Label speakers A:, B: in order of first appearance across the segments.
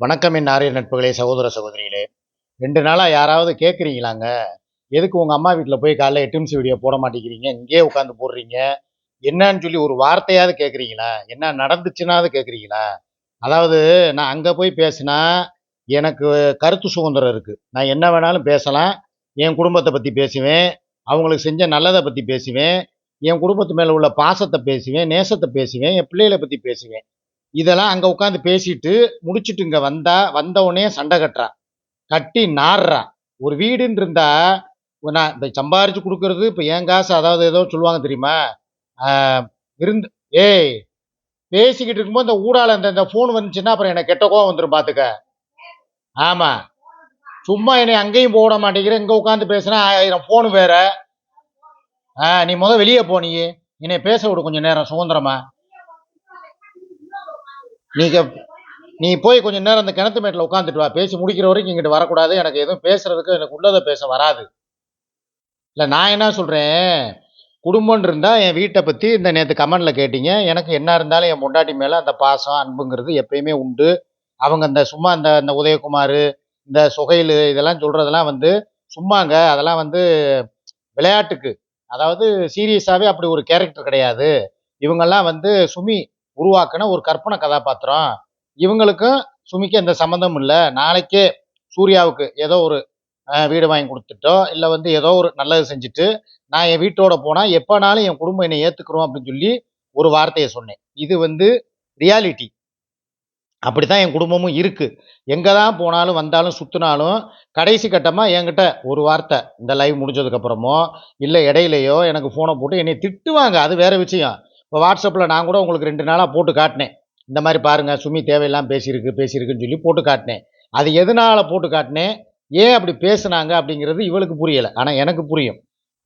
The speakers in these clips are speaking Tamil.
A: வணக்கம் என் ஆரிய நட்புகளே சகோதர சகோதரிகளே. ரெண்டு நாளாக யாராவது கேட்குறீங்களாங்க எதுக்கு உங்கள் அம்மா வீட்டில் போய் காலைல எட்டு நிமிஷம் வீடியோ போட மாட்டேங்கிறீங்க? இங்கேயே உட்காந்து போடுறீங்க. என்னன்னு சொல்லி ஒரு வார்த்தையாவது கேட்குறீங்களா என்ன நடந்துச்சுன்னாவது கேட்குறீங்களா அதாவது நான் அங்கே போய் பேசினா எனக்கு கருத்து சுதந்திரம் இருக்குது நான் என்ன வேணாலும் பேசலாம். என் குடும்பத்தை பற்றி பேசுவேன். அவங்களுக்கு செஞ்ச நல்லதை பற்றி பேசுவேன். என் குடும்பத்து மேலே உள்ள பாசத்தை பேசுவேன் நேசத்தை பேசுவேன் என் பிள்ளைகளை பற்றி பேசுவேன். இதெல்லாம் அங்கே உட்காந்து பேசிட்டு முடிச்சுட்டு இங்கே வந்தா வந்த உடனே சண்டை கட்டுறான் கட்டி நாடுறான் ஒரு வீடுன்னு இருந்தா நான் இந்த சம்பாரிச்சு கொடுக்கறது இப்போ என் காசு அதாவது ஏதோ சொல்லுவாங்க தெரியுமா? இருந்து விருந்து ஏய் பேசிக்கிட்டு இருக்கும்போது இந்த ஊடால இந்த இந்த ஃபோன் வந்துச்சுன்னா அப்புறம் எனக்கு கெட்ட கோவம் வந்துடும் பார்த்துக்க ஆமா. சும்மா என்னை அங்கேயும் போட மாட்டேங்கிற இங்கே உட்காந்து பேசுனா ஆயிரம் ஃபோனு வேற. ஆ நீ முத வெளியே போனியே என்னை பேச விடு கொஞ்சம் நேரம் சுதந்திரமா. நீங்க நீ போய் கொஞ்ச நேரம் அந்த கிணத்து மேட்டில் உட்காந்துட்டு வா. பேசி முடிக்கிற வரைக்கும் இங்கிட்டு வரக்கூடாது. எனக்கு எதுவும் பேசுறதுக்கு எனக்கு உள்ளதை பேச வராது. இல்லை நான் என்ன சொல்கிறேன் குடும்பம்னு இருந்தால் என் வீட்டை பற்றி இந்த நேற்று கமெண்டில் கேட்டீங்க. எனக்கு என்ன இருந்தாலும் என் பொண்டாட்டி மேலே அந்த பாசம் அன்புங்கிறது எப்பயுமே உண்டு. அவங்க அந்த சும்மா அந்த இந்த உதயகுமார் இந்த சுகையில் இதெல்லாம் சொல்கிறதெல்லாம் வந்து சும்மாங்க. அதெல்லாம் வந்து விளையாட்டுக்கு. அதாவது சீரியஸாகவே அப்படி ஒரு கேரக்டர் கிடையாது. இவங்கெல்லாம் வந்து சுமி உருவாக்கின ஒரு கற்பனை கதாபாத்திரம். இவங்களுக்கும் சுமிக்க எந்த சம்மந்தமும் இல்லை. நாளைக்கே சூர்யாவுக்கு ஏதோ ஒரு வீடு வாங்கி கொடுத்துட்டோ இல்லை வந்து ஏதோ ஒரு நல்லது செஞ்சுட்டு நான் என் வீட்டோட போனால் எப்போனாலும் என் குடும்பம் என்னை ஏற்றுக்கிறோம் அப்படின்னு சொல்லி ஒரு வார்த்தையை சொன்னேன். இது வந்து ரியாலிட்டி அப்படி தான் என் குடும்பமும் இருக்குது எங்கே தான் போனாலும் வந்தாலும் சுற்றினாலும் கடைசி கட்டமாக என்கிட்ட ஒரு வார்த்தை இந்த லைவ் முடிஞ்சதுக்கப்புறமோ இல்லை இடையிலையோ எனக்கு ஃபோனை போட்டு என்னை திட்டுவாங்க. அது வேறு விஷயம். இப்போ வாட்ஸ்அப்பில் நான் கூட உங்களுக்கு ரெண்டு நாளாக போட்டு காட்டினேன். இந்த மாதிரி பாருங்கள் சுமி தேவையெல்லாம் பேசியிருக்கு பேசியிருக்குன்னு சொல்லி போட்டு காட்டினேன். அது எதனால போட்டு காட்டினேன்? ஏன் அப்படி பேசுனாங்க அப்படிங்கிறது இவளுக்கு புரியலை. ஆனால் எனக்கு புரியும்.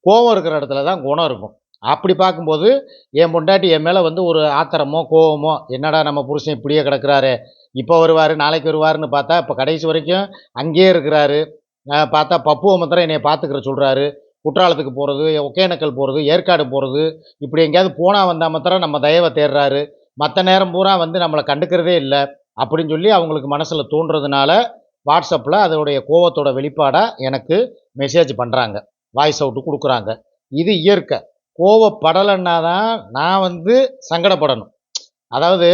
A: கோவம் இருக்கிற இடத்துல தான் குணம் இருக்கும். அப்படி பார்க்கும்போது என் பொண்டாட்டி என் மேலே வந்து ஒரு ஆத்திரமோ கோவமோ என்னடா நம்ம புருஷன் இப்படியே கிடக்குறாரு இப்போ வருவார் நாளைக்கு வருவாருன்னு பார்த்தா இப்போ கடைசி வரைக்கும் அங்கேயே இருக்கிறாரு. பார்த்தா பப்பு மாத்திரம் என்னை பார்த்துக்கிற சொல்கிறாரு குற்றாலத்துக்கு போகிறது ஒகேனக்கல் போகிறது ஏற்காடு போகிறது இப்படி எங்கேயாவது போனால் வந்தால் மாத்திரம் நம்ம தயவை தேடுறாரு மற்ற நேரம் பூரா வந்து நம்மளை கண்டுக்கிறதே இல்லை. அப்படின்னு சொல்லி அவங்களுக்கு மனசில் தோன்றதுனால வாட்ஸ்அப்பில் அதோடைய கோவத்தோட வெளிப்பாடாக எனக்கு மெசேஜ் பண்ணுறாங்க வாய்ஸ் அவுட்டு கொடுக்குறாங்க. இது இயற்கை. கோவப்படலைன்னா தான் நான் வந்து சங்கடப்படணும். அதாவது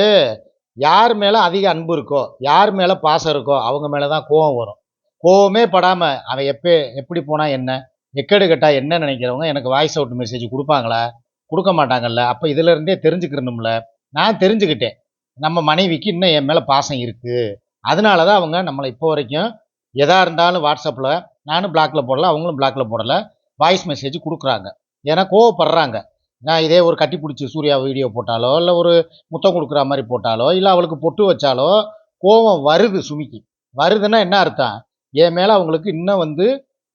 A: யார் மேலே அதிக அன்பு இருக்கோ யார் மேலே பாசம் இருக்கோ அவங்க மேலே தான் கோவம் வரும். கோவமே படாமல் அவன் எப்போ எப்படி போனால் என்ன? எக்கேடு கட்டா என்ன நினைக்கிறவங்க? எனக்கு வாய்ஸ் அவுட் மெசேஜ் கொடுப்பாங்களா? கொடுக்க மாட்டாங்கல்ல. அப்போ இதிலிருந்தே தெரிஞ்சுக்கிறணும்ல. நான் தெரிஞ்சுக்கிட்டேன். நம்ம மனைவிக்கு இன்னும் என் மேலே பாசம் இருக்குது அதனால தான் அவங்க நம்மளை இப்போ வரைக்கும் எதாக இருந்தாலும் வாட்ஸ்அப்பில் நானும் பிளாக்ல போடல அவங்களும் பிளாக்ல போடல வாய்ஸ் மெசேஜ் கொடுக்குறாங்க. ஏன்னா கோவப்படுறாங்க. நான் இதே ஒரு கட்டி பிடிச்சி சூர்யா வீடியோ போட்டாலோ இல்லை ஒரு முத்தம் கொடுக்குற மாதிரி போட்டாலோ இல்லை அவளுக்கு பொட்டு வச்சாலோ கோவம் வருது சுமிக்கு. வருதுன்னா என்ன அர்த்தம்? என் மேலே அவங்களுக்கு இன்னும் வந்து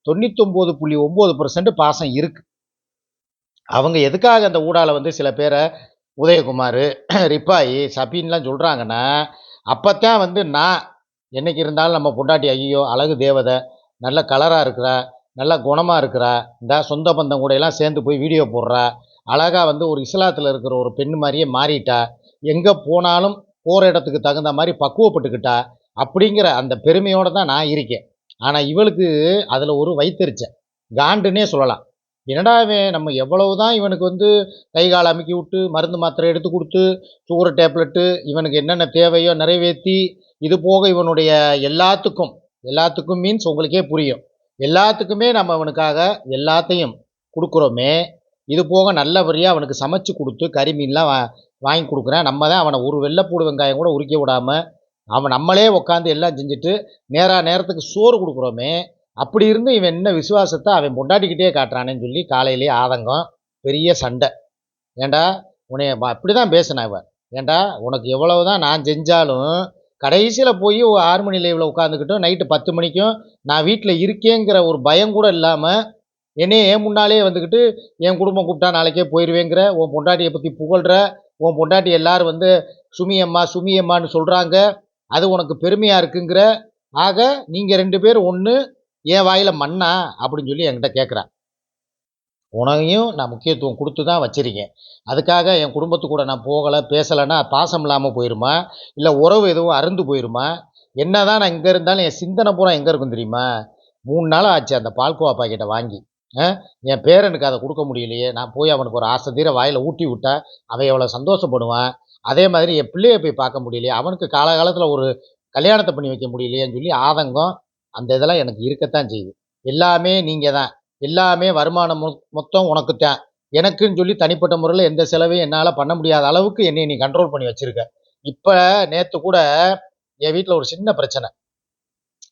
A: தொண்ணூத்தொம்பது புள்ளி ஒம்பது பர்சன்ட் பாசம் இருக்குது அவங்க எதுக்காக அந்த ஊடால வந்து சில பேரை உதயகுமார் ரிப்பாயி சபின்லாம் சொல்கிறாங்கன்னா அப்போத்தான் வந்து நான் என்னைக்கு இருந்தாலும் நம்ம பொண்டாட்டி ஐயோ அழகு தேவதை நல்ல கலராக இருக்கிறா நல்ல குணமாக இருக்கிறா இந்த சொந்த பந்தம் கூட எல்லாம் சேர்ந்து போய் வீடியோ போடுறா அழகாக வந்து ஒரு இஸ்லாத்தில் இருக்கிற ஒரு பெண் மாதிரியே மாறிட்டா எங்கே போனாலும் போகிற இடத்துக்கு தகுந்த மாதிரி பக்குவப்பட்டுக்கிட்டா அப்படிங்கிற அந்த பெருமையோடு தான் நான் இருக்கேன். ஆனால் இவளுக்கு அதில் ஒரு வைத்தறிச்ச காண்டுன்னே சொல்லலாம். என்னடா இவன் நம்ம எவ்வளவு தான் இவனுக்கு வந்து கை கால் அமுக்கி விட்டு மருந்து மாத்திரை எடுத்து கொடுத்து சுகர் டேப்லெட்டு இவனுக்கு என்னென்ன தேவையோ நிறைவேற்றி இது போக இவனுடைய எல்லாத்துக்கும் எல்லாத்துக்கும் மீன்ஸ் உங்களுக்கே புரியும். எல்லாத்துக்குமே நம்ம அவனுக்காக எல்லாத்தையும் கொடுக்குறோமே இது போக நல்லபடியாக அவனுக்கு சமைச்சு கொடுத்து கறி மீன்லாம் வா வாங்கி கொடுக்குறேன். நம்ம தான் அவனை ஒரு வெள்ளைப்பூடு வெங்காயம் கூட உரிக்க விடாமல் அவன் நம்மளே உட்காந்து எல்லாம் செஞ்சுட்டு நேராக நேரத்துக்கு சோறு கொடுக்குறோமே அப்படி இருந்து இவன் என்ன விசுவாசத்தை அவன் பொண்டாட்டிக்கிட்டே காட்டுறானேன்னு சொல்லி காலையிலேயே ஆதங்கம் பெரிய சண்டை. ஏண்டா? உன்னை அப்படி தான் பேசினா இவன். ஏண்டா? உனக்கு எவ்வளவு தான் நான் செஞ்சாலும் கடைசியில் போய் ஆறு மணி லைவில் உட்காந்துக்கிட்டும் நைட்டு பத்து மணிக்கும் நான் வீட்டில் இருக்கேங்கிற ஒரு பயம் கூட இல்லாமல் என்னைய என் முன்னாலே வந்துக்கிட்டு என் குடும்பம் கூப்பிட்டா நாளைக்கே போயிடுவேங்கிற உன் பொண்டாட்டியை பற்றி புகழ்கிற உன் பொண்டாட்டி எல்லோரும் வந்து சுமி அம்மா சுமி அம்மான்னு சொல்கிறாங்க அது உனக்கு பெருமையாக இருக்குங்கிற ஆக நீங்கள் ரெண்டு பேரும் ஒன்று என் வாயில் மண்ணா அப்படின்னு சொல்லி என்கிட்ட கேட்குறா உனகையும் நான் முக்கியத்துவம் கொடுத்து தான் வச்சுருக்கேன். அதுக்காக என் குடும்பத்து கூட நான் போகலை பேசலைன்னா பாசம் இல்லாமல் போயிருமா? இல்லை உறவு எதுவும் அருந்து போயிருமா? என்னதான் நான் இங்கே இருந்தாலும் என் சிந்தனை பூரா எங்கே இருக்கும் தெரியுமா? மூணு நாள் ஆச்சு அந்த பால்கோவா பாக்கெட்டை வாங்கி. ஆ? என் பேரனுக்கு அதை கொடுக்க முடியலையே. நான் போய் அவனுக்கு ஒரு ஆசை தீர வாயில் ஊட்டி விட்டா அவன் எவ்வளோ சந்தோஷப்படுவான்? அதே மாதிரி என் பிள்ளைய போய் பார்க்க முடியலையே அவனுக்கு காலகாலத்தில் ஒரு கல்யாணத்தை பண்ணி வைக்க முடியலையேன்னு சொல்லி ஆதங்கம் அந்த இதெல்லாம் எனக்கு இருக்கத்தான் செய்யுது. எல்லாமே நீங்கள் தான் எல்லாமே வருமானம் மொத்தம் உனக்கு தான் எனக்குன்னு சொல்லி தனிப்பட்ட முறையில் எந்த செலவையும் என்னால் பண்ண முடியாத அளவுக்கு என்னை நீ கண்ட்ரோல் பண்ணி வச்சுருக்க. இப்போ நேற்று கூட என் வீட்டில் ஒரு சின்ன பிரச்சனை.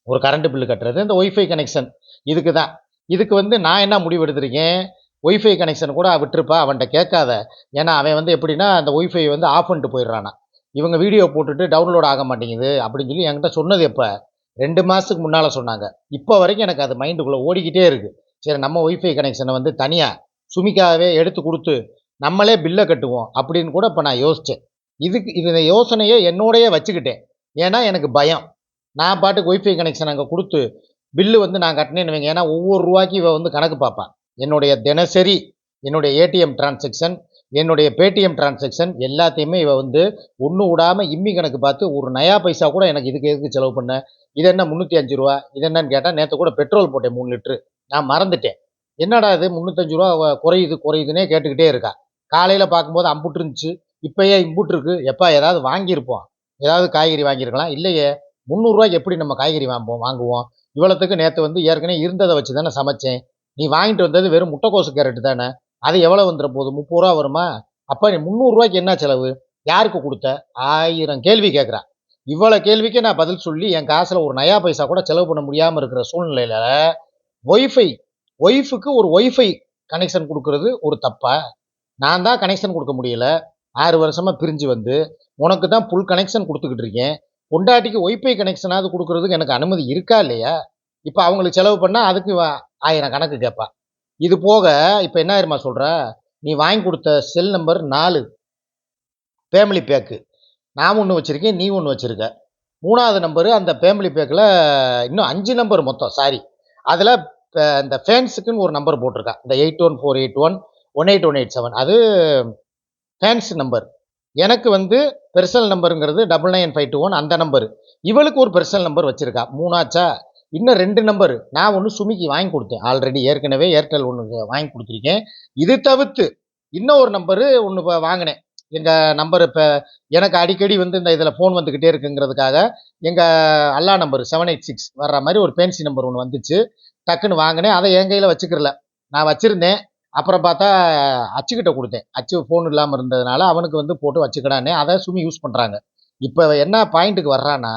A: ஒரு கரண்ட் பில்லு கட்டுறது இந்த ஒய்ஃபை கனெக்ஷன் இதுக்கு தான் இதுக்கு வந்து நான் என்ன முடிவு எடுத்திருக்கேன் ஒய்ஃபை கனெக்ஷன் கூட விட்டுருப்பா அவன்கிட்ட கேட்காத. ஏன்னா அவன் வந்து எப்படின்னா அந்த ஒய்ஃபை வந்து ஆஃப் பண்ணிட்டு போயிடுறானா இவங்க வீடியோ போட்டுட்டு டவுன்லோட் ஆக மாட்டேங்குது அப்படின்னு சொல்லி என்கிட்ட சொன்னது எப்போ? ரெண்டு மாதத்துக்கு முன்னால் சொன்னாங்க. இப்போ வரைக்கும் எனக்கு அது மைண்டுக்குள்ளே ஓடிக்கிட்டே இருக்குது சரி நம்ம ஒய்ஃபை கனெக்ஷனை வந்து தனியாக சுமிக்காகவே எடுத்து கொடுத்து நம்மளே பில்லை கட்டுவோம் அப்படின்னு கூட இப்போ நான் யோசித்தேன் இதுக்கு இது யோசனையை என்னோடயே வச்சுக்கிட்டேன். ஏன்னா எனக்கு பயம். நான் பாட்டுக்கு ஒய்ஃபை கனெக்ஷன் அங்கே கொடுத்து பில்லு வந்து நான் கட்டினேன்னு வைங்க. ஏன்னா ஒவ்வொரு ரூபாய்க்கு இவன் வந்து கணக்கு பார்ப்பான் என்னுடைய தினசரி என்னுடைய ஏடிஎம் டிரான்சாக்ஷன் என்னுடைய பேடிஎம் டிரான்சாக்ஷன் எல்லாத்தையுமே இவ வந்து ஒன்று விடாமல் இம்மி கணக்கு பார்த்து ஒரு நயா பைசா கூட எனக்கு இதுக்கு எதுக்கு செலவு பண்ண? இது என்ன முந்நூற்றி அஞ்சு ரூபா? இது என்னன்னு கேட்டால் நேற்று கூட பெட்ரோல் போட்டேன் மூணு லிட்ரு நான் மறந்துட்டேன். என்னடா இது முந்நூற்றஞ்சு ரூபா? குறையுது குறையுதுன்னே கேட்டுக்கிட்டே இருக்கா. காலையில் பார்க்கும்போது அம்புட்டு இருந்துச்சு. இப்போயே இம்புட்டு இருக்கு. எப்பா ஏதாவது வாங்கியிருப்போம். ஏதாவது காய்கறி வாங்கியிருக்கலாம். இல்லையே. முந்நூறுரூவாய்க்கு எப்படி நம்ம காய்கறி வாங்குவோம்? வாங்குவோம். இவ்வளோத்துக்கு நேற்று வந்து ஏற்கனவே இருந்ததை வச்சு தானே சமைச்சேன். நீ வாங்கிட்டு வந்தது வெறும் முட்டைக்கோசு கேரட்டு தானே? அது எவ்வளோ வந்துட போகுது முப்பது ரூபா வருமா? அப்போ நீ முந்நூறுரூவாய்க்கு என்ன செலவு? யாருக்கு கொடுத்த? ஆயிரம் கேள்வி கேட்குறா இவ்வளோ கேள்விக்கு நான் பதில் சொல்லி என் காசில் ஒரு நயா பைசா கூட செலவு பண்ண முடியாமல் இருக்கிற சூழ்நிலையில் ஒய்ஃபை ஒய்ஃபுக்கு ஒரு ஒய்ஃபை கனெக்ஷன் கொடுக்கறது ஒரு தப்பா? நான் தான் கனெக்ஷன் கொடுக்க முடியல. ஆறு வருஷமாக பிரிஞ்சு வந்து உனக்கு தான் ஃபுல் கனெக்ஷன் கொடுத்துக்கிட்டு இருக்கேன். பொண்டாட்டிக்கு ஒய்ஃபை கனெக்ஷனாவது கொடுக்கறதுக்கு எனக்கு அனுமதி இருக்கா இல்லையா? இப்போ அவங்களுக்கு செலவு பண்ணால் அதுக்கு ஆயிரம் கணக்கு கேட்பா இது போக இப்போ என்ன ஆயிருமா சொல்கிற நீ வாங்கி கொடுத்த செல் நம்பர் நாலு. ஃபேமிலி பேக்கு நான் ஒன்று வச்சுருக்கேன் நீ ஒன்று வச்சுருக்க. மூணாவது நம்பரு அந்த ஃபேமிலி பேக்கில் இன்னும் அஞ்சு நம்பர் மொத்தம் சாரி அதில் இந்த ஃபேன்ஸுக்குன்னு ஒரு நம்பர் போட்டிருக்கா. இந்த eight one four eight one one eight one eight seven அது ஃபேன்ஸ் நம்பர் எனக்கு வந்து personal நம்பருங்கிறது double nine five two one அந்த நம்பர் இவளுக்கு ஒரு பெர்சனல் நம்பர் வச்சுருக்கா. மூணாச்சா? இன்னும் ரெண்டு நம்பர் நான் ஒன்று சுமிக்கு வாங்கி கொடுத்தேன். ஆல்ரெடி ஏற்கனவே ஏர்டெல் ஒன்று வாங்கி கொடுத்துருக்கேன். இது தவிர்த்து இன்னும் ஒரு நம்பரு ஒன்று இப்போ வாங்கினேன். எங்கள் நம்பர் இப்போ எனக்கு அடிக்கடி வந்து இந்த இதில் ஃபோன் வந்துக்கிட்டே இருக்குங்கிறதுக்காக எங்கள் அல்லா நம்பர் செவன் எயிட் சிக்ஸ் வர்ற மாதிரி ஒரு பேன்சி நம்பர் ஒன்று வந்துச்சு. டக்குன்னு வாங்கினேன். அதை என் கையில் வச்சுக்கிறல. நான் வச்சுருந்தேன். அப்புறம் பார்த்தா அச்சுக்கிட்ட கொடுத்தேன். அச்சு ஃபோன் இல்லாமல் இருந்ததுனால அவனுக்கு வந்து போட்டு வச்சுக்கிடானே அதை சுமி யூஸ் பண்ணுறாங்க இப்போ என்ன பாயிண்ட்டுக்கு வர்றான்னா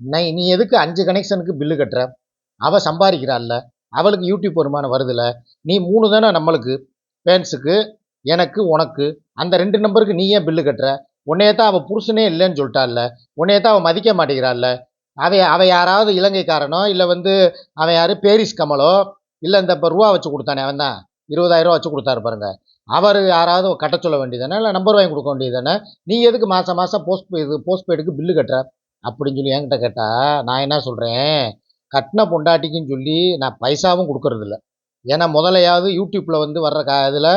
A: நீ நீ எதுக்கு அஞ்சு கனெக்ஷனுக்கு பில்லு கட்டுற? அவள் சம்பாதிக்கிறாள்ல. அவளுக்கு யூடியூப் வருமானம் வருதில்ல நீ மூணு தானே நம்மளுக்கு? பேன்ஸுக்கு எனக்கு உனக்கு. அந்த ரெண்டு நம்பருக்கு நீ ஏன் பில்லு கட்டுற? உன்னையே தான் அவள் புருஷனே இல்லைன்னு சொல்லிட்டாள்ல. உன்னையே தான் அவள் மதிக்க மாட்டேங்கிறாள்ல. அவை அவ யாராவது இலங்கைக்காரனோ இல்லை வந்து அவன் யார் பேரிஸ் கமலோ இல்லை இந்த இப்போ ரூபா வச்சு கொடுத்தானே அவன் தான். இருபதாயிரரூவா வச்சு கொடுத்தாரு பாருங்க. அவர் யாராவது கட்ட சொல்ல வேண்டியதானே இல்லை நம்பர் வாங்கி கொடுக்க வேண்டியதானே நீ எதுக்கு மாதம் மாதம் போஸ்ட் இது போஸ்ட் பெய்டுக்கு பில்லு கட்டுற? அப்படின்னு சொல்லி என்கிட்ட கேட்டால் நான் என்ன சொல்கிறேன் கட்டின பொண்டாட்டிக்குன்னு சொல்லி நான் பைசாவும் கொடுக்கறதில்ல. ஏன்னா முதலையாவது யூடியூப்பில் வந்து வர்ற கா இதில்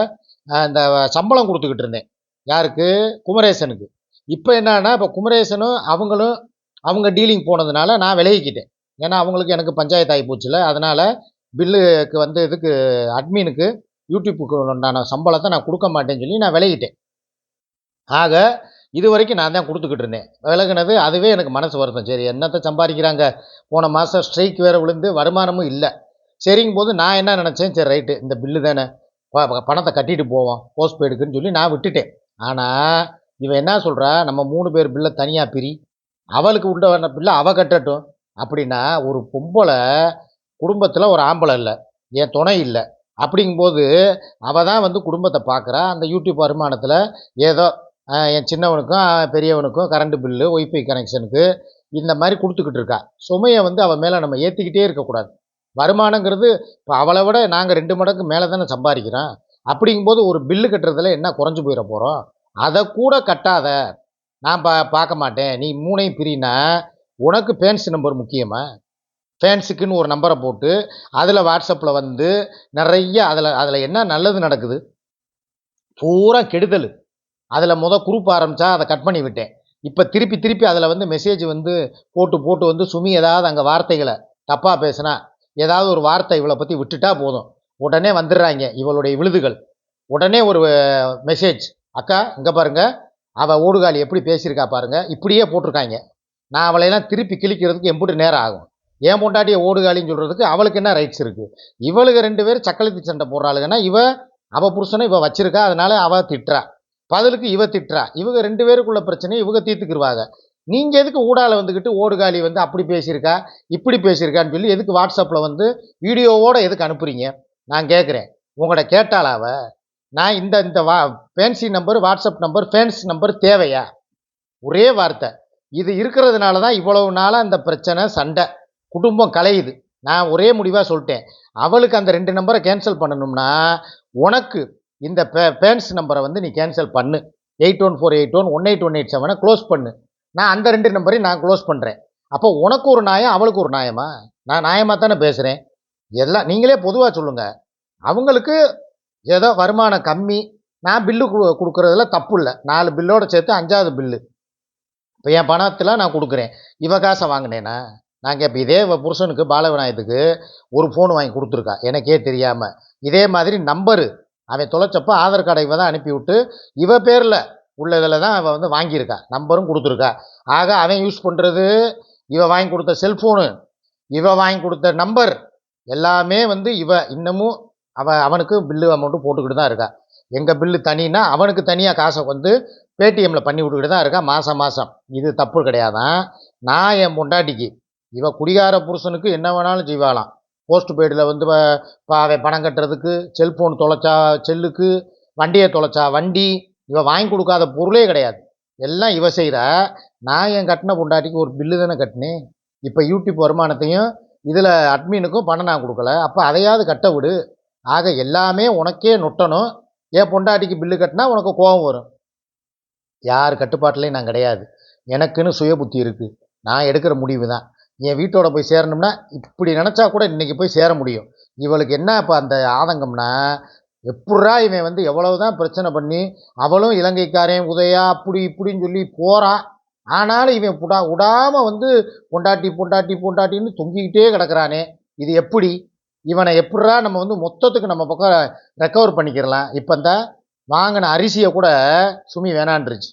A: இந்த சம்பளம் கொடுத்துக்கிட்டு இருந்தேன். யாருக்கு? குமரேசனுக்கு. இப்போ என்னன்னா இப்போ குமரேசனும் அவங்களும் அவங்க டீலிங் போனதுனால நான் விலகிக்கிட்டேன். ஏன்னா அவங்களுக்கு எனக்கு பஞ்சாயத்து ஆகி போச்சுல அதனால் பில்லுக்கு வந்து இதுக்கு அட்மினுக்கு யூடியூப்புக்கு உண்டான சம்பளத்தை நான் கொடுக்க மாட்டேன்னு சொல்லி நான் விலகிட்டேன். ஆக இது வரைக்கும் நான் தான் கொடுத்துக்கிட்டு இருந்தேன். விலகினது அதுவே எனக்கு மனசு வருத்தம். சரி என்னத்தை சம்பாதிக்கிறாங்க? போன மாதம் ஸ்ட்ரைக் வேறு விழுந்து வருமானமும் இல்லை. சரிங்கும் போது நான் என்ன நினச்சேன்? சரி ரைட்டு இந்த பில்லு தானே. ப- பணத்தை கட்டிட்டு போவோம். போஸ்ட் பெய்டுக்குன்னு சொல்லி நான் விட்டுட்டேன். ஆனால் இவன் என்ன சொல்கிறா நம்ம மூணு பேர் பில்லை தனியாக பிரி. அவளுக்கு உண்ட வர பில்லை அவள் கட்டட்டும். அப்படின்னா ஒரு பொம்பளை குடும்பத்தில் ஒரு ஆம்பளை இல்லை. என் துணை இல்லை. அப்படிங்கும்போது அவள் தான் வந்து குடும்பத்தை பார்க்குறா அந்த யூடியூப் வருமானத்தில் ஏதோ என் சின்னவனுக்கும் பெரியவனுக்கும் கரண்ட் பில்லு ஒய்ஃபை கனெக்ஷனுக்கு இந்த மாதிரி கொடுத்துக்கிட்டு இருக்கா. சுமையை வந்து அவள் மேலே நம்ம ஏற்றிக்கிட்டே இருக்கக்கூடாது. வருமானங்கிறது இப்போ அவளை விட நாங்கள் ரெண்டு மடங்கு மேலே தானே சம்பாதிக்கிறோம். அப்படிங்கும்போது ஒரு பில்லு கட்டுறதுல என்ன குறைஞ்சி போயிட போகிறோம் அதை கூட கட்டாத. நான் பா பார்க்க மாட்டேன். நீ மூணையும் பிரினா உனக்கு ஃபேன்ஸ் நம்பர் முக்கியமாக ஃபேன்ஸுக்குன்னு ஒரு நம்பரை போட்டு அதில் வாட்ஸ்அப்பில் வந்து நிறைய அதில் அதில் என்ன நல்லது நடக்குது? பூரா கெடுதல். அதில் முத குரூப் ஆரம்பித்தா அதை கட் பண்ணி விட்டேன். இப்போ திருப்பி திருப்பி அதில் வந்து மெசேஜ் வந்து போட்டு போட்டு வந்து சுமி ஏதாவது அங்கே வார்த்தைகளை தப்பாக பேசுனா ஏதாவது ஒரு வார்த்தை இவளை பற்றி விட்டுட்டா போதும். உடனே வந்துடுறாங்க இவளுடைய விழுதுகள். உடனே ஒரு மெசேஜ் அக்கா இங்கே பாருங்க. அவள் ஓடுகாலி எப்படி பேசியிருக்கா பாருங்க. இப்படியே போட்டிருக்காங்க. நான் அவளையெல்லாம் திருப்பி கிழிக்கிறதுக்கு எம்புட்டு நேரம் ஆகும். ஏன் பொண்டாட்டியை ஓடுகாலின்னு சொல்கிறதுக்கு அவளுக்கு என்ன ரைட்ஸ் இருக்குது இவளுக்கு ரெண்டு பேரும் சக்களத்தி சண்டை போடுறாளுங்கன்னா இவ அவ புருஷனை இவள் வச்சிருக்கா. அதனால அவள் திட்டுறா. பதிலுக்கு இவ திட்டுறா. இவங்க ரெண்டு பேருக்குள்ள பிரச்சனையை இவங்க தீர்த்துக்கிருவாங்க. நீங்கள் எதுக்கு ஊடால வந்துக்கிட்டு ஓடுகாலி வந்து அப்படி பேசியிருக்கா இப்படி பேசியிருக்கான்னு சொல்லி எதுக்கு வாட்ஸ்அப்பில் வந்து வீடியோவோட எதுக்கு அனுப்புறீங்க? நான் கேட்குறேன் உங்கள்கிட்ட கேட்டாளாவ நான் இந்த இந்த வா fancy number WhatsApp number fans number தேவையா? ஒரே வார்த்தை. இது இருக்கிறதுனால தான் இவ்வளவு நாளாக அந்த பிரச்சனை சண்டை குடும்பம் கலையுது. நான் ஒரே முடிவாக சொல்லிட்டேன். அவளுக்கு அந்த ரெண்டு நம்பரை கேன்சல் பண்ணணும்னா உனக்கு இந்த ஃபேன்ஸ் நம்பரை வந்து நீ கேன்சல் பண்ணு. Eight one four eight one one eight one eight செவனை close பண்ணு. நான் அந்த ரெண்டு நம்பரையும் நான் க்ளோஸ் பண்ணுறேன் அப்போ உனக்கு ஒரு நியாயம் அவளுக்கு ஒரு நியாயமா? நான் நியாயமாக தானே பேசுகிறேன் எல்லாம் நீங்களே பொதுவாக சொல்லுங்கள் அவங்களுக்கு ஏதோ வருமானம் கம்மி. நான் பில்லு கு கொடுக்குறதுல தப்பு இல்லை. நாலு பில்லோட சேர்த்து அஞ்சாவது பில்லு இப்போ என் பணத்தில் நான் கொடுக்குறேன். இவ காசை வாங்கினேனா? நாங்கள் இப்போ இதே புருஷனுக்கு பாலவிநாயகத்துக்கு ஒரு ஃபோன் வாங்கி கொடுத்துருக்கா. எனக்கே தெரியாமல் இதே மாதிரி நம்பரு அவன் தொலைச்சப்போ ஆதார் கார்டை இவன் தான் அனுப்பிவிட்டு இவ பேரில் உள்ள இதில் தான் அவள் வந்து வாங்கியிருக்கா. நம்பரும் கொடுத்துருக்கா. ஆக அவன் யூஸ் பண்ணுறது இவன் வாங்கி கொடுத்த செல்ஃபோனு இவன் வாங்கி கொடுத்த நம்பர் எல்லாமே வந்து இவ இன்னமும் அவன் அவனுக்கு பில்லு அமௌண்ட்டு போட்டுக்கிட்டு தான் இருக்கா. எங்கள் பில்லு தனின்னா அவனுக்கு தனியாக காசை வந்து பேடிஎம்மில் பண்ணி விட்டுக்கிட்டு தான் இருக்கா மாதம் மாதம் இது தப்பு கிடையாதான். நான் என் பொண்டாட்டிக்கு இவ குடிகார புருஷனுக்கு என்ன வேணாலும் செய்வாளாம். போஸ்ட்டு பெய்டில் வந்து பாவை பணம் கட்டுறதுக்கு செல்ஃபோன் தொலைச்சா செல்லுக்கு வண்டியை தொலைச்சா வண்டி இவள் வாங்கி கொடுக்காத பொருளே கிடையாது. எல்லாம் இவ செய்கிறா நான் என் கட்டின பொண்டாட்டிக்கு ஒரு பில்லு தானே கட்டினேன். இப்போ யூடியூப் வருமானத்தையும் இதில் அட்மினுக்கும் பணம் நான் கொடுக்கல. அப்போ அதையாவது கட்ட விடு. ஆக எல்லாமே உனக்கே நொட்டணும். என் பொண்டாட்டிக்கு பில்லு கட்டினா உனக்கு கோபம் வரும். யார் கட்டுப்பாட்டிலையும் நான் கிடையாது. எனக்குன்னு சுய புத்தி இருக்குது நான் எடுக்கிற முடிவு தான் என் வீட்டோட போய் சேரணும்னா இப்படி நினச்சா கூட இன்றைக்கி போய் சேர முடியும். இவளுக்கு என்ன இப்போ அந்த ஆதங்கம்னா எப்பட்றா இவன் வந்து எவ்வளவு தான் பிரச்சனை பண்ணி அவளும் இலங்கைக்காரன் உதயா அப்படி இப்படின்னு சொல்லி போகிறான் ஆனாலும் இவன் புடா விடாமல் வந்து பொண்டாட்டி பொண்டாட்டி பொண்டாட்டின்னு தொங்கிக்கிட்டே கிடக்குறானே. இது எப்படி? இவனை எப்பட்றா நம்ம வந்து மொத்தத்துக்கு நம்ம பக்கம் ரெக்கவர் பண்ணிக்கிறலாம்? இப்போ இந்த வாங்கின அரிசியை கூட சுமி வேணான்றுச்சு.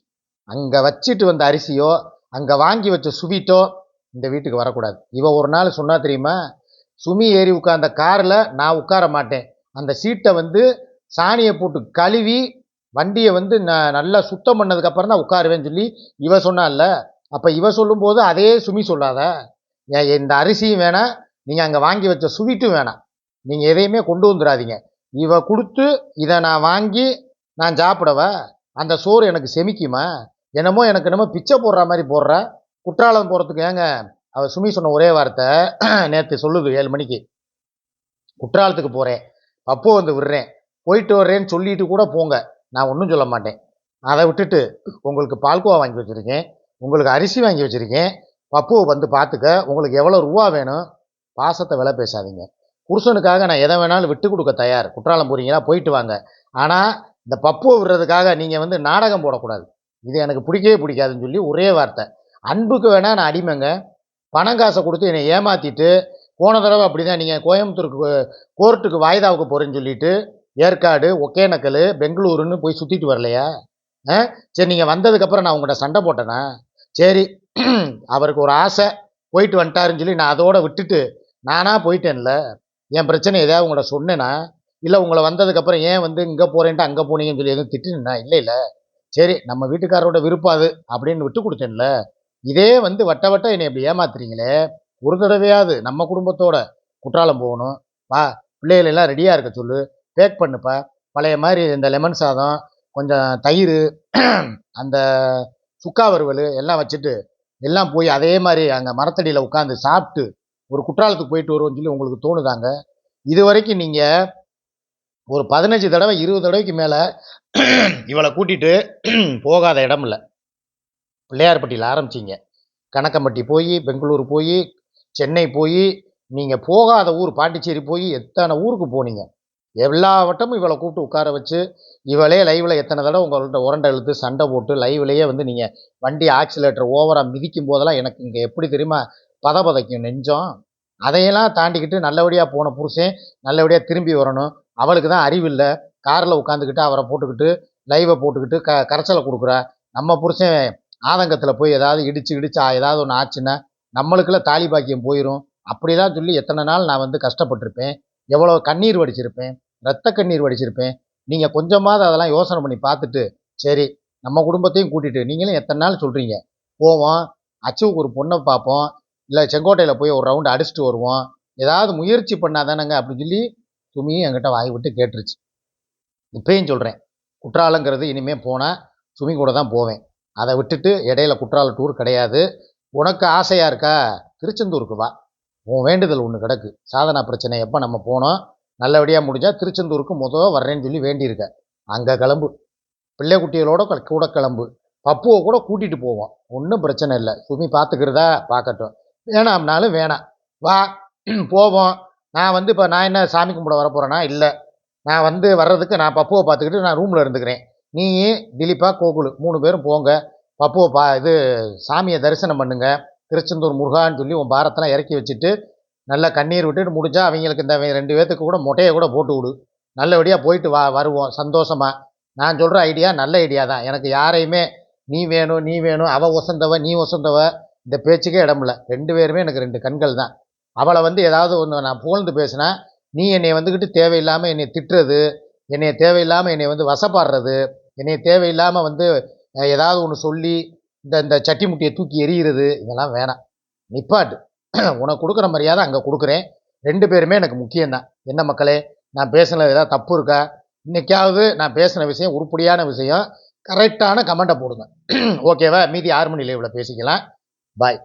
A: அங்கே வச்சுட்டு வந்த அரிசியோ அங்கே வாங்கி வச்ச சுவீட்டோ இந்த வீட்டுக்கு வரக்கூடாது. இவன் ஒரு நாள் சொன்னா தெரியுமா? சுமி ஏறி உட்கார்ந்த காரில் நான் உட்கார மாட்டேன். அந்த சீட்டை வந்து சாணியை போட்டு கழுவி வண்டியை வந்து நான் நல்லா சுத்தம் பண்ணதுக்கப்புறம் தான் உட்காருவேன்னு சொல்லி இவ சொன்னால அப்போ இவ சொல்லும்போது அதே சுமி சொல்லாத. இந்த அரிசியும் வேணாம். நீங்கள் அங்கே வாங்கி வச்ச சுவீட்டும் வேணாம். நீங்கள் எதையுமே கொண்டு வந்துடாதீங்க. இவ கொடுத்து இதை நான் வாங்கி நான் சாப்பிடவா? அந்த சோறு எனக்கு செமிக்குமா? என்னமோ எனக்கு என்னமோ பிச்சை போடுற மாதிரி போடுற. குற்றாலம் போகிறதுக்கு ஏங்க? அவர் சுமி சொன்ன ஒரே வார்த்தை நேற்று சொல்லுது ஏழு மணிக்கு. குற்றாலத்துக்கு போகிறேன் அப்போ வந்து விடுறேன். போயிட்டு வர்றேன்னு சொல்லிட்டு கூட போங்க. நான் ஒன்றும் சொல்ல மாட்டேன். அதை விட்டுட்டு உங்களுக்கு பால்கோவா வாங்கி வச்சுருக்கேன். உங்களுக்கு அரிசி வாங்கி வச்சுருக்கேன். பப்புவை வந்து பார்த்துக்க உங்களுக்கு எவ்வளோ ரூபா வேணும்? பாசத்தை விலை பேசாதீங்க. புருஷனுக்காக நான் எதை வேணாலும் விட்டு கொடுக்க தயார். குற்றாலம் போகிறீங்கன்னா போயிட்டு வாங்க. ஆனால் இந்த பப்புவை விடுறதுக்காக நீங்கள் வந்து நாடகம் போடக்கூடாது. இது எனக்கு பிடிக்கவே பிடிக்காதுன்னு சொல்லி ஒரே வார்த்தை. அன்புக்கு வேணால் நான் அடிமைங்க. பணம் காசை கொடுத்து என்னை ஏமாற்றிட்டு போன தடவை அப்படி தான் நீங்கள் கோயம்புத்தூருக்கு கோர்ட்டுக்கு வாய்தாவுக்கு போகிறேன்னு சொல்லிட்டு ஏற்காடு ஒகேனக்கல் பெங்களூருன்னு போய் சுற்றிட்டு வரலையா? ஆ? சரி நீங்கள் வந்ததுக்கப்புறம் நான் உங்கள்கிட்ட சண்டை போட்டேனா? சரி அவருக்கு ஒரு ஆசை போயிட்டு வந்துட்டாருன்னு சொல்லி நான் அதோட விட்டுட்டு நானாக போயிட்டேன்ல. என் பிரச்சனை ஏதாவது உங்கள்கிட்ட சொன்னேன்னா இல்லை உங்களை வந்ததுக்கப்புறம் ஏன் வந்து இங்கே போகிறேன்ட்டு அங்கே போனீங்கன்னு சொல்லி எதுவும் திட்டுனா இல்லை இல்லை. சரி நம்ம வீட்டுக்காரோட விருப்பம் அது அப்படின்னு விட்டு கொடுத்தேன்ல. இதே வந்து வட்ட வட்ட என்னை இப்படி ஏமாத்துறீங்களே? ஒரு தடவையாவது நம்ம குடும்பத்தோட குற்றாலம் போகணும். வா பிள்ளைகளெல்லாம் ரெடியாக இருக்க சொல்லு. பேக் பண்ணுப்பா. பழைய மாதிரி இந்த லெமன் சாதம் கொஞ்சம் தயிர் அந்த சுக்கா வறுவல் எல்லாம் வச்சுட்டு எல்லாம் போய் அதே மாதிரி அங்கே மரத்தடியில் உட்காந்து சாப்பிட்டு ஒரு குற்றாலத்துக்கு போயிட்டு வருவோம்னு சொல்லி உங்களுக்கு தோணுதாங்க? இது வரைக்கும் நீங்கள் ஒரு பதினஞ்சு தடவை இருபது தடவைக்கு மேலே இவளை கூட்டிட்டு போகாத இடம் இல்லை பிள்ளையார்பட்டியில் ஆரம்பிச்சிங்க. கணக்கம்பட்டி போய் பெங்களூர் போய் சென்னை போய் நீங்கள் போகாத ஊர் பாண்டிச்சேரி போய் எத்தனை ஊருக்கு போனீங்க? எல்லாவட்டமும் இவளை கூப்பிட்டு உட்கார வச்சு இவளே லைவில் எத்தனை தடவை உங்கள்கிட்ட உரண்டை இழுத்து சண்டை போட்டு லைவ்லேயே வந்து நீங்கள் வண்டி ஆக்சிலேட்டர் ஓவராக மிதிக்கும் போதெல்லாம் எனக்கு இங்கே எப்படி தெரியுமா? பதபதைக்கும் நெஞ்சம். அதையெல்லாம் தாண்டிக்கிட்டு நல்லபடியாக போன புருஷன் நல்லபடியாக திரும்பி வரணும். அவளுக்கு தான் அறிவில்லை காரில் உட்காந்துக்கிட்டு அவரை போட்டுக்கிட்டு லைவை போட்டுக்கிட்டு க கரைச்சலை கொடுக்குறா. நம்ம புருஷன் ஆதங்கத்தில் போய் ஏதாவது இடிச்சு இடிச்சு ஏதாவது ஒன்று ஆச்சுன்னா நம்மளுக்குள்ள தாலி பாக்கியம் போயிடும் அப்படிலாம் சொல்லி எத்தனை நாள் நான் வந்து கஷ்டப்பட்டிருப்பேன். எவ்வளோ கண்ணீர் வடிச்சிருப்பேன். ரத்த கண்ணீர் வடிச்சிருப்பேன். நீங்கள் கொஞ்சமாவது அதெல்லாம் யோசனை பண்ணி பார்த்துட்டு சரி நம்ம குடும்பத்தையும் கூட்டிட்டு நீங்களும் எத்தனை நாள் சொல்கிறீங்க போவோம் அச்சுவுக்கு ஒரு பொண்ணை பார்ப்போம் இல்லை செங்கோட்டையில் போய் ஒரு ரவுண்டு அடிச்சுட்டு வருவோம். ஏதாவது முயற்சி பண்ணாதானங்க அப்படின்னு சொல்லி சுமியும் என்கிட்ட வாய் விட்டு கேட்டுருச்சு. இப்பயும் சொல்கிறேன் குற்றாலங்கிறது இனிமேல் போனால் சுமி கூட தான் போவேன். அதை விட்டுட்டு இடையில குற்றால டூர் கிடையாது. உனக்கு ஆசையாக இருக்கா? திருச்செந்தூருக்கு வா. உன் வேண்டுதல் ஒன்று கிடக்கு. சாதனா பிரச்சனை எப்போ நம்ம போனோம்? நல்லபடியாக முடிஞ்சால் திருச்செந்தூருக்கு முதல் வர்றேன்னு சொல்லி வேண்டியிருக்க. அங்கே கிளம்பு. பிள்ளை குட்டிகளோட கூட கிளம்பு. பப்புவை கூட கூட்டிகிட்டு போவோம். ஒன்றும் பிரச்சனை இல்லை. சுமி பார்த்துக்கிறதா பார்க்கட்டும் வேணாம்னாலும் வேணாம் வா. போவோம். நான் வந்து இப்போ நான் என்ன சாமி கும்பிட வர போகிறேன்னா இல்லை. நான் வந்து வர்றதுக்கு நான் பப்புவை பார்த்துக்கிட்டு நான் ரூமில் இருந்துக்கிறேன். நீ திலீப்பா கோகுலு மூணு பேரும் போங்க. பப்புவை பா இது சாமியை தரிசனம் பண்ணுங்க. திருச்செந்தூர் முருகான்னு சொல்லி உன் பாரத்தெல்லாம் இறக்கி வச்சுட்டு நல்லா கண்ணீர் விட்டுட்டு முடிஞ்சா அவங்களுக்கு இந்த ரெண்டு பேர்த்துக்கு கூட மொட்டையை கூட போட்டு விடு. நல்லபடியாக போயிட்டு வா வருவோம் சந்தோஷமாக நான் சொல்கிற ஐடியா நல்ல ஐடியா தான். எனக்கு யாரையுமே நீ வேணும் நீ வேணும் அவள் ஒசந்தவ நீ ஒசந்தவ இந்த பேச்சுக்கே இடமில்ல. ரெண்டு பேருமே எனக்கு ரெண்டு கண்கள் தான். அவளை வந்து ஏதாவது ஒன்று நான் புகழ்ந்து பேசினா நீ என்னை வந்துக்கிட்டு தேவையில்லாமல் என்னை திட்டுறது என்னை தேவையில்லாமல் என்னை வந்து வசப்பாடுறது என்னை தேவையில்லாமல் வந்து ஏதாவது ஒன்று சொல்லி இந்த இந்த சட்டி முட்டியை தூக்கி எறிகிறது இதெல்லாம் வேணாம். நிப்பாட்டு. உனக்கு கொடுக்குற மரியாதை அங்கே கொடுக்குறேன். ரெண்டு பேருமே எனக்கு முக்கியம்தான். என்ன மக்களே நான் பேசுனது ஏதாவது தப்பு இருக்கா? இன்றைக்காவது நான் பேசின விஷயம் உருப்படியான விஷயம். கரெக்டான கமெண்ட்டை போடுங்க. ஓகேவா? மீதி ஆறு மணி லைவில் பேசிக்கலாம். பாய்.